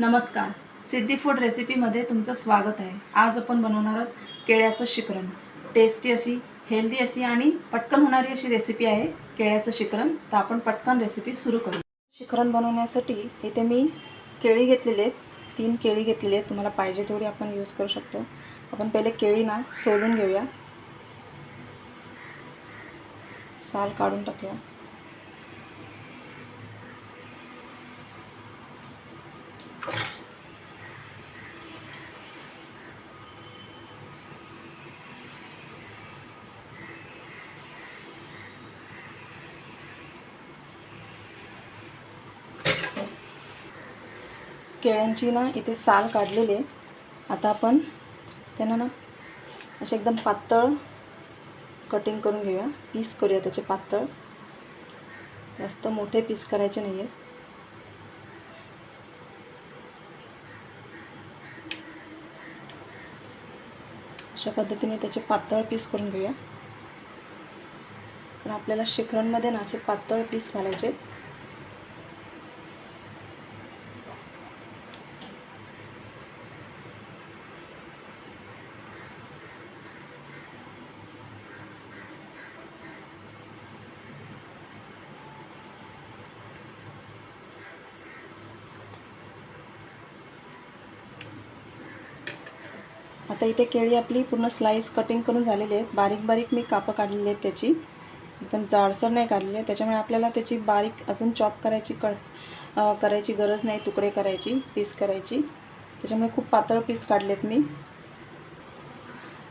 नमस्कार. सिद्धी फूड रेसिपीमध्ये तुमचं स्वागत आहे. आज आपण बनवणार आहोत केळ्याचं शिकरण. टेस्टी अशी हेल्दी अशी आणि पटकन होणारी अशी रेसिपी आहे केळ्याचं शिकरण. तर आपण पटकन रेसिपी सुरू करू. शिकरण बनवण्यासाठी इथे मी केळी घेतलेली आहेत. तीन केळी घेतलेली आहेत. तुम्हाला पाहिजे तेवढी आपण यूज करू शकतो. आपण पहिले केळी ना सोलून घेऊया. साल काढून टाकूया. केळ्यांची ना इथे साल काढलेली आहे. आता आपण त्यांना ना असे एकदम पातळ कटिंग करून घेऊया. पीस करूया त्याचे पातळ. जास्त मोठे पीस करायचे नाही आहेत अशा पद्धतीने त्याचे पातळ पीस करून घेऊया. कारण आपल्याला शिखरांमध्ये ना असे पातळ पीस घालायचे आहेत. आता इथे केळी आपली पूर्ण स्लाईस कटिंग करून झालेली आहेत. बारीक बारीक मी कापं काढलेली आहेत त्याची. एकदम जाडसर नाही काढलेली आहे त्याच्यामुळे आपल्याला त्याची बारीक अजून चॉप करायची क करायची गरज नाही तुकडे करायची पीस करायची. त्याच्यामुळे खूप पातळ पीस काढलेत मी.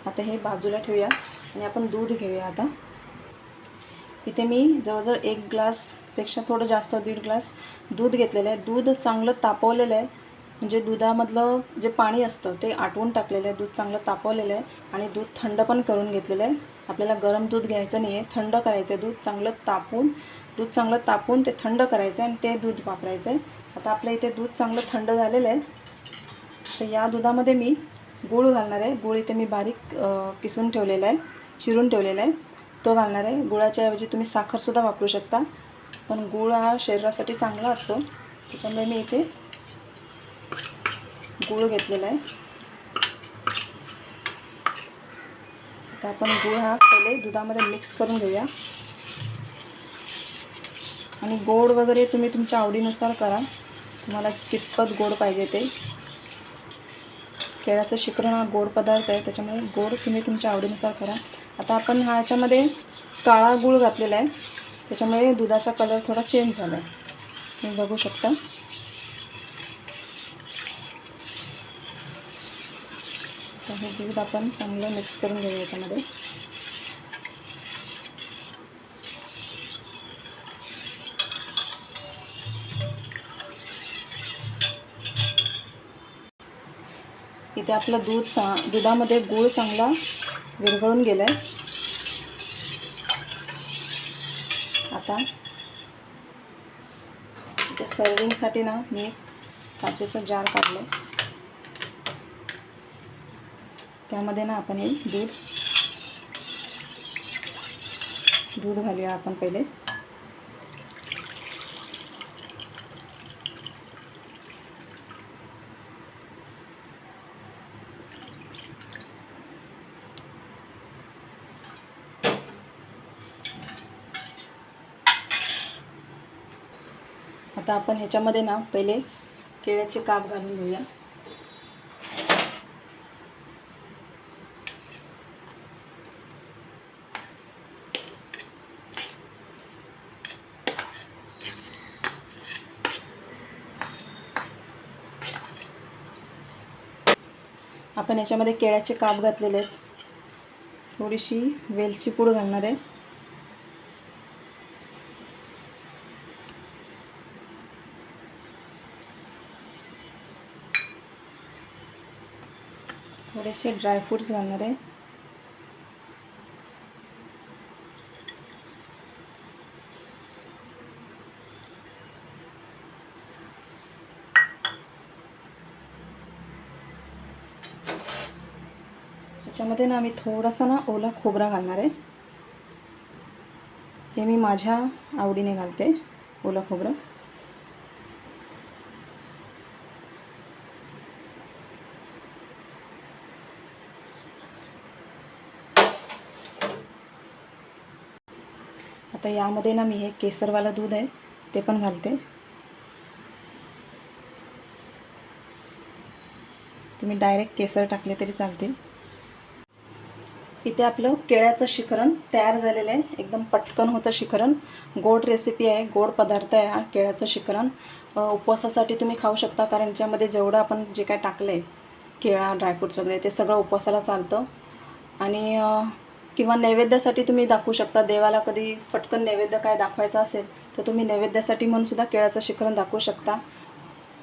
आता हे बाजूला ठेवूया आणि आपण दूध घेऊया आता. इथे मी जवळजवळ एक ग्लासपेक्षा थोडं जास्त दीड ग्लास दूध घेतलेलं आहे. दूध चांगलं तापवलेलं आहे. म्हणजे दुधामधलं जे पाणी असतं ते आटवून टाकलेलं आहे दूध चांगलं तापवलेलं आहे आणि दूध थंड पण करून घेतलेलं आहे. आपल्याला गरम दूध घ्यायचं नाही आहे थंड करायचं आहे दूध चांगलं तापून दूध चांगलं तापून ते थंड करायचं आहे आणि ते दूध वापरायचं आहे. आता आपल्या इथे दूध चांगलं थंड झालेलं आहे. तर या दुधामध्ये मी गूळ घालणार आहे. गूळ इथे मी बारीक किसून ठेवलेला आहे चिरून ठेवलेला आहे. तो घालणार आहे. गुळाच्या ऐवजी तुम्ही साखरसुद्धा वापरू शकता. पण गूळ हा शरीरासाठी चांगला असतो. त्याच्यामुळे मी इथे गूळ घेतलेला आहे. आता आपण गूळ हा पहिले दुधामध्ये मिक्स करून घेऊया. आणि गोड वगैरे तुम्ही तुमच्या आवडीनुसार करा. तुम्हाला कितपत गोड पाहिजे ते. केळ्याचं शिकरण हा गोड पदार्थ आहे त्याच्यामुळे गोड तुम्ही तुमच्या आवडीनुसार करा. आता आपण हा याच्यामध्ये काळा गूळ घातलेला आहे. त्याच्यामुळे दुधाचा कलर थोडा चेंज झाला आहे तुम्ही बघू शकता. हे दूध आपण चांगलं मिक्स करून घेऊ याच्यामध्ये. इथे आपलं दूध चा दुधामध्ये गूळ चांगला विरघळून गेला आहे आता इथे सर्विंगसाठी ना मी काचेचं जार काढलं आहे त्यामध्ये ना आपण हे दूध दूध घालूया आपण पहिले. आता आपण ह्याच्यामध्ये ना पहिले केळ्याचे काप घालून घेऊया. आपण याच्यामध्ये केळ्याचे काप घातलेले आहेत. थोडीशी वेलची पूड घालणार आहे. थोडेसे ड्रायफ्रूट्स घालणार आहे. याच्यामध्ये ना मी थोडासा ना ओला खोबरा घालणार आहे. ते मी माझ्या आवडीने घालते ओला खोबरं. आता यामध्ये ना मी हे केसरवालं दूध आहे ते पण घालते. तुम्ही डायरेक्ट केसर टाकले तरी चालतील. इथे आपलं केळ्याचं शिखरण तयार झालेलं आहे. एकदम पटकन होतं शिखरण. गोड रेसिपी आहे. गोड पदार्थ आहे हा केळ्याचं शिखरण. उपवासासाठी तुम्ही खाऊ शकता कारण याच्यामध्ये जेवढं आपण जे काय टाकलं आहे केळा ड्रायफ्रूट्स वगैरे ते सगळं उपवासाला चालतं. आणि किंवा नैवेद्यासाठी तुम्ही दाखवू शकता. देवाला कधी पटकन नैवेद्य काय दाखवायचं असेल तर तुम्ही नैवेद्यासाठी म्हणून सुद्धा केळ्याचं शिखरण दाखवू शकता.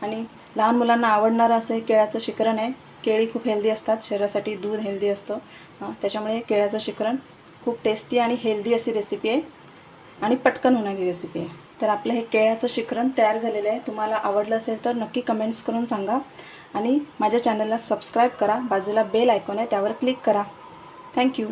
आणि लहान मुलांना आवडणारं असं हे केळ्याचं शिखरण आहे. केळी खूप हेल्दी असतात शरीरासाठी दूध हेल्दी असतं. त्याच्यामुळे केळ्याचं शिकरण खूप टेस्टी आणि हेल्दी अशी रेसिपी आहे. आणि पटकन होणारी रेसिपी आहे. तर आपलं हे केळ्याचं शिकरण तयार झालेलं आहे. तुम्हाला आवडलं असेल तर नक्की कमेंट्स करून सांगा. आणि माझ्या चॅनलला सबस्क्राईब करा. बाजूला बेल आयकॉन आहे त्यावर क्लिक करा. थँक्यू